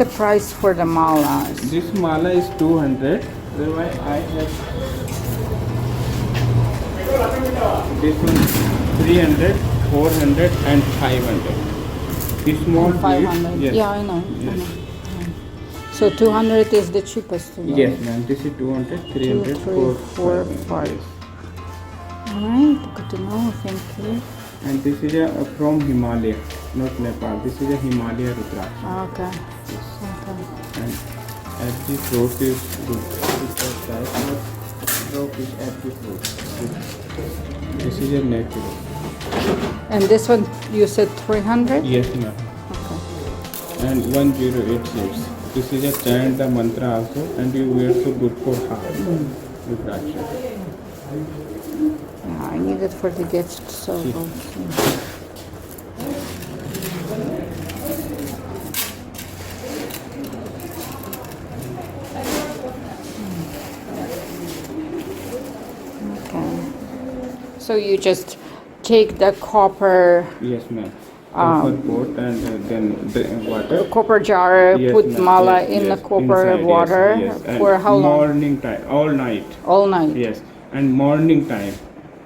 the price for the malas? This mala is 200. I have this one 300, 400, and 500. It's small 500. Yes. Yeah, I know. Yes. So 200 is the cheapest one? Yes, ma'am. This is 200, 300, 2, 3, 4, 5. Alright, good to know. Thank you. And this is a, from Himalaya, not Nepal. This is a Himalaya Rudraksh. Okay and every fruit is good because that drop is every fruit. This is a natural. And this one you said 300? Yes, ma'am. Okay. And 1086. This is a chant the mantra also and you wear so good for heart. Mm. Good Mm. I need it for the gift, so. So you just take the copper Yes, ma'am. Um, copper and uh, then the water. copper jar, Yes, put mala Yes, in the copper Inside, water yes. for how long? Morning time, all night. All night. Yes, and morning time,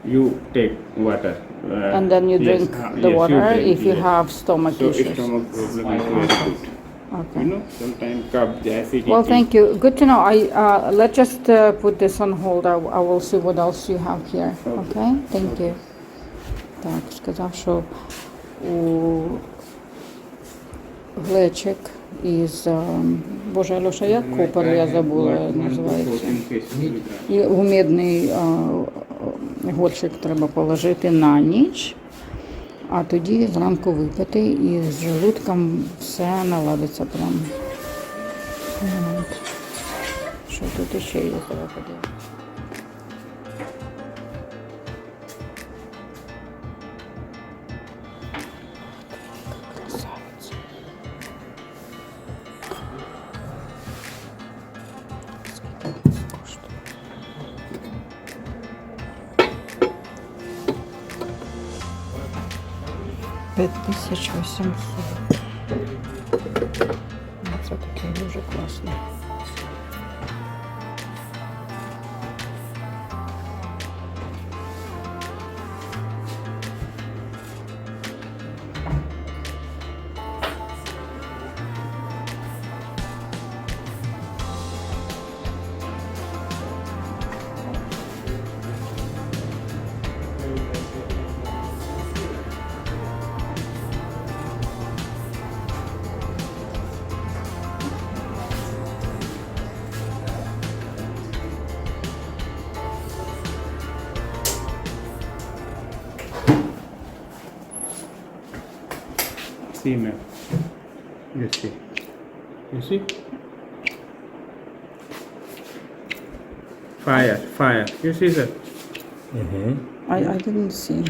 you take water. uh, And then you drink uh, yes, the water drink, if you have stomach So issues. stomach problem Okay. You know, sometimes cup, acidity. Well, thank you. Good to know. I uh, let's just uh, put this on hold. I, I will see what else you have here. Okay, okay? thank okay. you. Так, сказав, що у глечик із Боже Льоша, як купер, я забула називається. І у мідний горщик треба положити на ніч а тоді зранку випити і з желудком все наладиться прямо. Що тут ще є, треба подивитися. 5800. seam. You see. You see? Fire, fire. You see that? Mm-hmm. I, I didn't see.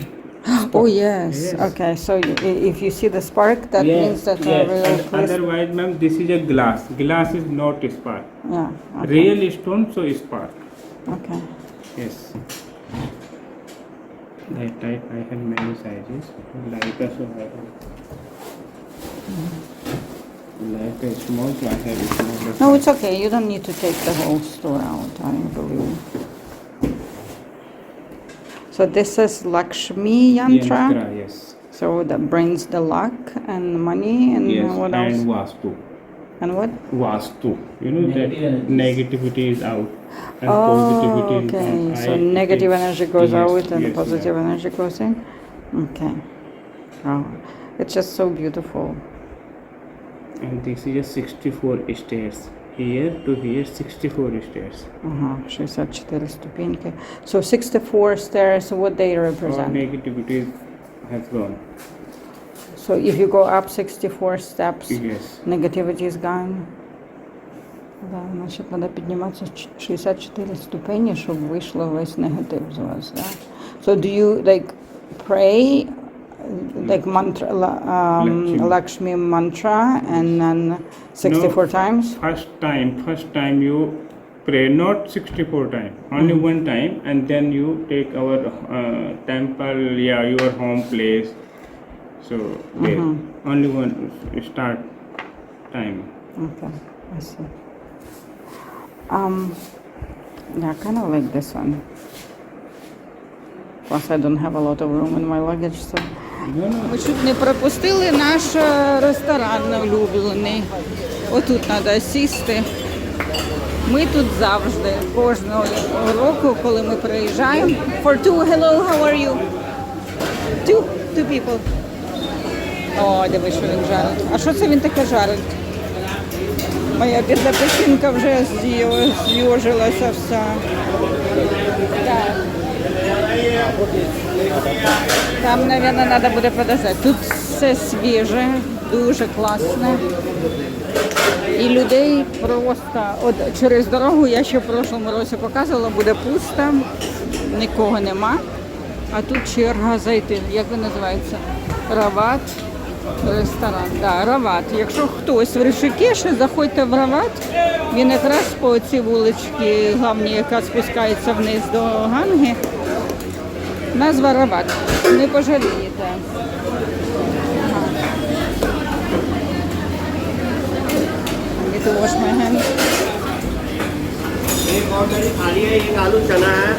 Oh yes. yes. Okay. So you, if you see the spark, that yes, means that uh, yes. real and, Otherwise, ma'am, this is a glass. Glass is not a spark. Yeah. Okay. Real stone, so spark. Okay. Yes. That type I have many sizes. Like a so I have. Like a small No, it's okay. You don't need to take the whole store out, I believe. So this is Lakshmi Yantra. Yantra, yes. So that brings the luck and money and Yes, what else? and Vastu. And what? Vastu. You know that negativity is out and Oh, positivity is okay. So I- negative energy goes yes, out and yes, positive yeah. energy goes in. Okay. Oh, it's just so beautiful and this is 64 stairs here to here 64 stairs. Uh-huh. 64 ступеньки. So 64 stairs, what they represent? All negativity has gone. So if you go up 64 steps, yes. negativity is gone. Да, значит, надо подниматься 64 ступені, чтобы вышло весь негатив з вас, да? So do you like pray like uh, mantra, um, Lakshmi. Lakshmi. mantra, and then 64 no, times? First time, first time you pray, not 64 times, only mm-hmm. one time, and then you take our uh, temple, yeah, your home place. So, mm-hmm. only one start time. Okay, I see. Um, yeah, kind of like this one. Plus, I don't have a lot of room in my luggage, so. Ми чуть не пропустили наш е, ресторан улюблений. Отут треба сісти. Ми тут завжди, кожного року, коли ми приїжджаємо. For two, hello, how are you? Two, two people. О, диви, що він жарить. А що це він таке жарить? Моя бідна печінка вже з'їжилася вся. Так. Там, мабуть, треба буде продавати. Тут все свіже, дуже класне. І людей просто от через дорогу, я ще в прошлому році показувала, буде пусто, нікого нема. А тут черга зайти. Як він називається? Рават ресторан. Да, Рават. Якщо хтось в Ришикеші, заходьте в Рават, він якраз по цій вуличці, главній, яка спускається вниз до Ганги. нас воровать. Не пожалієте. Wash my hand. एक ordinary थाली है एक आलू चना है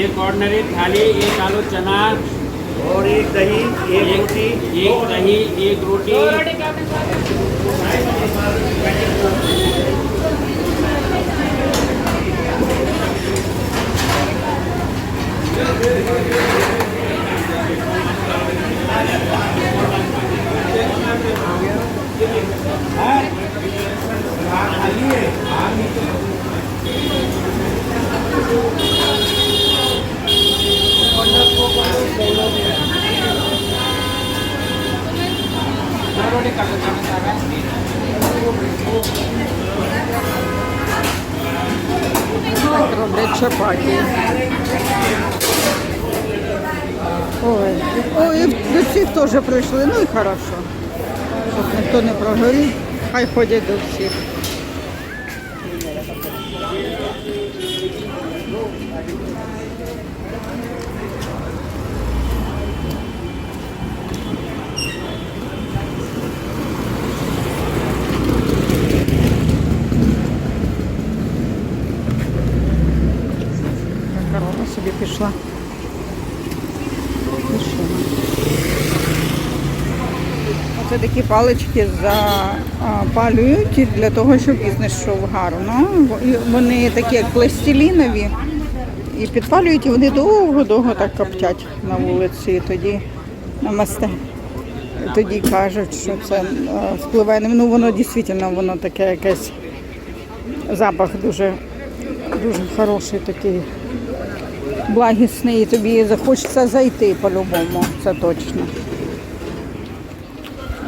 एक ordinary थाली एक आलू चना और एक दही एक रोटी एक दही एक रोटी Чапаті. Ой, ой, до всіх теж прийшли, ну і хорошо. Щоб ніхто не прогорів, хай ходять до всіх. такі палички запалюють для того, щоб їх знайшов гарно. Ну, вони такі як пластилінові і підпалюють, і вони довго-довго так коптять на вулиці. І Тоді намасте. Тоді кажуть, що це впливає ну, воно дійсно воно таке якесь запах дуже дуже хороший, такий благісний, тобі захочеться зайти по-любому, це точно.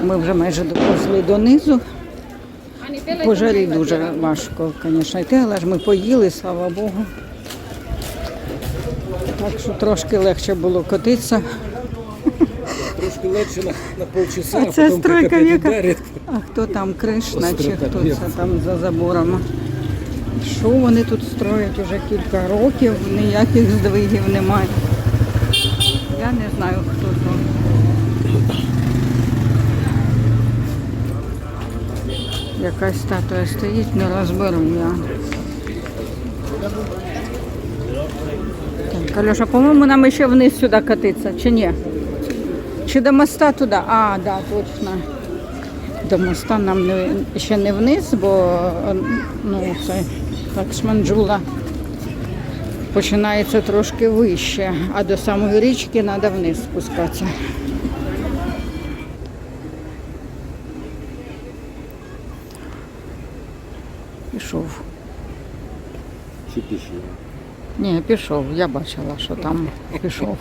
Ми вже майже доповзли донизу. По жарі дуже важко, звісно, йти, але ж ми поїли, слава Богу. Так що трошки легше було котитися. Трошки легше на, на полчаса, а це стройка прикопити А хто там Кришна чи хто це там за заборами? Що вони тут строять вже кілька років, ніяких здвигів немає. Я не знаю, хто там. Якась статуя стоїть, не розберу я. Так, Альоша, по-моєму, нам ще вниз сюди катитися, чи ні? Чи до моста туди? А, да, точно. До моста нам не, ще не вниз, бо ну, це так шманджула починається трошки вище, а до самої річки треба вниз спускатися. Ні, пішов. Я бачила, що там пішов.